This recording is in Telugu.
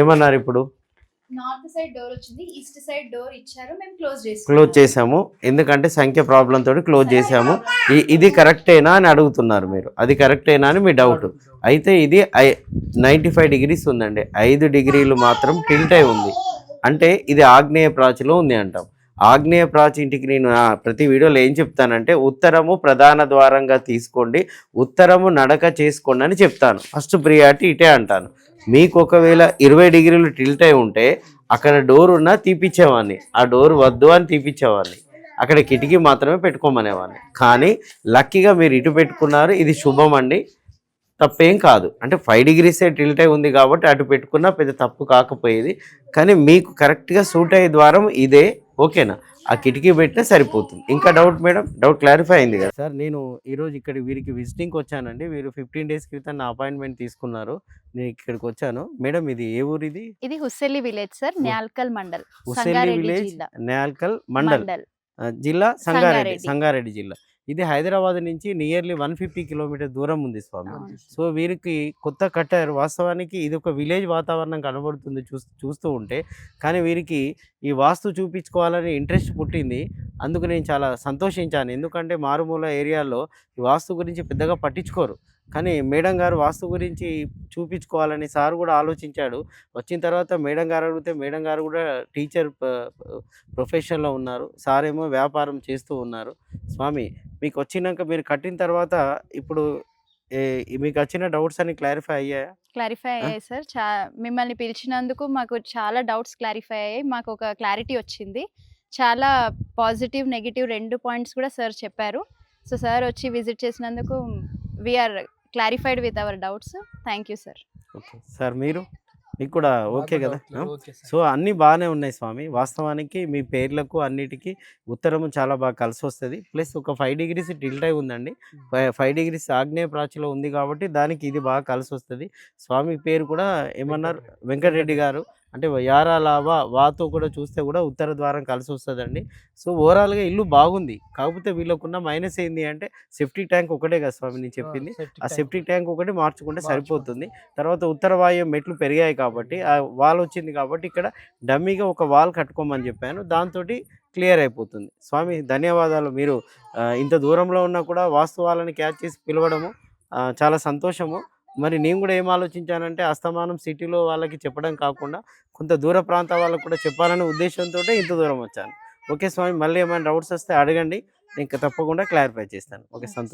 ఏమన్నారు ఇప్పుడు? నార్త్ సైడ్ డోర్ వచ్చింది ఈస్ట్ సైడ్ డోర్ ఇచ్చారు మేము క్లోజ్ చేసాం క్లోజ్ చేసాము. ఎందుకంటే సంఖ్య ప్రాబ్లం తోటి క్లోజ్ చేసాము. ఇది కరెక్టేనా అని అడుగుతున్నారు మీరు. అది కరెక్టేనా అని మీ డౌట్ అయితే ఇది నైంటీ ఫైవ్ డిగ్రీస్ ఉందండి. ఐదు డిగ్రీలు మాత్రం టిల్ట్ అయి ఉంది. అంటే ఇది ఆగ్నేయ ప్రాచిలో ఉంది అంటాం. ఆగ్నేయ ప్రాచి ఇంటికి నేను ప్రతి వీడియోలో ఏం చెప్తానంటే ఉత్తరము ప్రధాన ద్వారంగా తీసుకోండి ఉత్తరము నడక చేసుకోండి అని చెప్తాను. ఫస్ట్ ప్రియారిటీ ఇటే అంటాను. మీకు ఒకవేళ ఇరవై డిగ్రీలు టిల్ట్ అయి ఉంటే అక్కడ డోర్ ఉన్నా తీపిచ్చేవాడిని. ఆ డోర్ వద్దు అని తీపిచ్చేవాడిని. అక్కడ కిటికీ మాత్రమే పెట్టుకోమనేవాడిని. కానీ లక్కీగా మీరు ఇటు పెట్టుకున్నారు ఇది శుభం అండి. తప్పేం కాదు. అంటే ఫైవ్ డిగ్రీసే టిల్ట్ అయి ఉంది కాబట్టి అటు పెట్టుకున్నా పెద్ద తప్పు కాకపోయేది. కానీ మీకు కరెక్ట్గా సూట్ అయ్యే ద్వారం ఇదే. ఓకేనా? ఆ కిటికీ పెట్టినా సరిపోతుంది. ఇంకా డౌట్ మేడం? డౌట్ క్లారిఫై అయింది కదా. సార్ నేను ఈరోజు ఇక్కడ వీరికి విజిటింగ్కి వచ్చానండి. వీరు ఫిఫ్టీన్ డేస్ క్రితం నా అపాయింట్మెంట్ తీసుకున్నారు. నేను ఇక్కడికి వచ్చాను. మేడం ఇది ఏ ఊరు ఇది? ఇది Husselli village sir Nyalkal mandal. Husseli Sangareddy village జిల్లా. నేల్కల్ మండల్. జిల్లా సంగారెడ్డి. సంగారెడ్డి జిల్లా. ఇది హైదరాబాద్ నుంచి నియర్లీ వన్ ఫిఫ్టీ కిలోమీటర్ దూరం ఉంది స్వామి. సో వీరికి కొత్త కట్టారు. వాస్తవానికి ఇది ఒక విలేజ్ వాతావరణం కనబడుతుంది చూ చూస్తూ ఉంటే. కానీ వీరికి ఈ వాస్తు చూపించుకోవాలని ఇంట్రెస్ట్ పుట్టింది. అందుకు నేను చాలా సంతోషించాను. ఎందుకంటే మారుమూల ఏరియాలో ఈ వాస్తు గురించి పెద్దగా పట్టించుకోరు. కానీ మేడం గారు వాస్తు గురించి చూపించుకోవాలని సార్ కూడా ఆలోచించాడు. వచ్చిన తర్వాత మేడం గారు అడిగితే మేడం గారు కూడా టీచర్ ప్రొఫెషన్లో ఉన్నారు. సార్ ఏమో వ్యాపారం చేస్తూ ఉన్నారు. స్వామి మీకు వచ్చినాక మీరు కట్టిన తర్వాత ఇప్పుడు ఏ- మీకు వచ్చిన డౌట్స్ అన్ని క్లారిఫై అయ్యాయా? క్లారిఫై అయ్యాయి సార్. చా మిమ్మల్ని పిలిచినందుకు మాకు చాలా డౌట్స్ క్లారిఫై అయ్యాయి. మాకు ఒక క్లారిటీ వచ్చింది. చాలా పాజిటివ్ నెగిటివ్ రెండు పాయింట్స్ కూడా సార్ చెప్పారు. సో సార్ వచ్చి విజిట్ చేసినందుకు we're clarified with our doubts. Thank you sir. Okay. Sir మీరు? మీకు కూడా ఓకే కదా సో అన్నీ బాగానే ఉన్నాయి స్వామి. వాస్తవానికి మీ పేర్లకు అన్నిటికీ ఉత్తరము చాలా బాగా కలిసి వస్తుంది ప్లస్ ఒక ఫైవ్ డిగ్రీస్ టిల్ట్ అయి ఉందండి. ఫైవ్ డిగ్రీస్ ఆగ్నేయ ప్రాచిలో ఉంది కాబట్టి దానికి ఇది బాగా కలిసి వస్తుంది స్వామి పేరు కూడా ఏమన్నారు? వెంకటరెడ్డి గారు. అంటే యారాల వా వాతో కూడా చూస్తే కూడా ఉత్తర ద్వారం కలిసి వస్తుందండి. సో ఓవరాల్గా ఇల్లు బాగుంది. కాకపోతే వీళ్ళకున్న మైనస్ ఏంటి అంటే సెఫ్టీ ట్యాంక్ ఒకటే కదా స్వామి నేను చెప్పింది. ఆ సెఫ్టీ ట్యాంక్ ఒకటి మార్చుకుంటే సరిపోతుంది. తర్వాత ఉత్తర వాయు మెట్లు పెరిగాయి కాబట్టి ఆ వాల్ వచ్చింది కాబట్టి ఇక్కడ డమ్మీగా ఒక వాల్ కట్టుకోమని చెప్పాను. దాంతో క్లియర్ అయిపోతుంది. స్వామి ధన్యవాదాలు. మీరు ఇంత దూరంలో ఉన్నా కూడా వాస్తు వాళ్ళని క్యాచ్ చేసి పిలవడము చాలా సంతోషము. మరి నేను కూడా ఏం ఆలోచించానంటే అస్తమానం సిటీలో వాళ్ళకి చెప్పడం కాకుండా కొంత దూర ప్రాంత వాళ్ళకు కూడా చెప్పాలనే ఉద్దేశంతో ఇంత దూరం వచ్చాను. ఓకే స్వామి మళ్ళీ ఏమైనా డౌట్స్ వస్తే అడగండి. నేను తప్పకుండా క్లారిఫై చేస్తాను. ఓకే సంతోషం.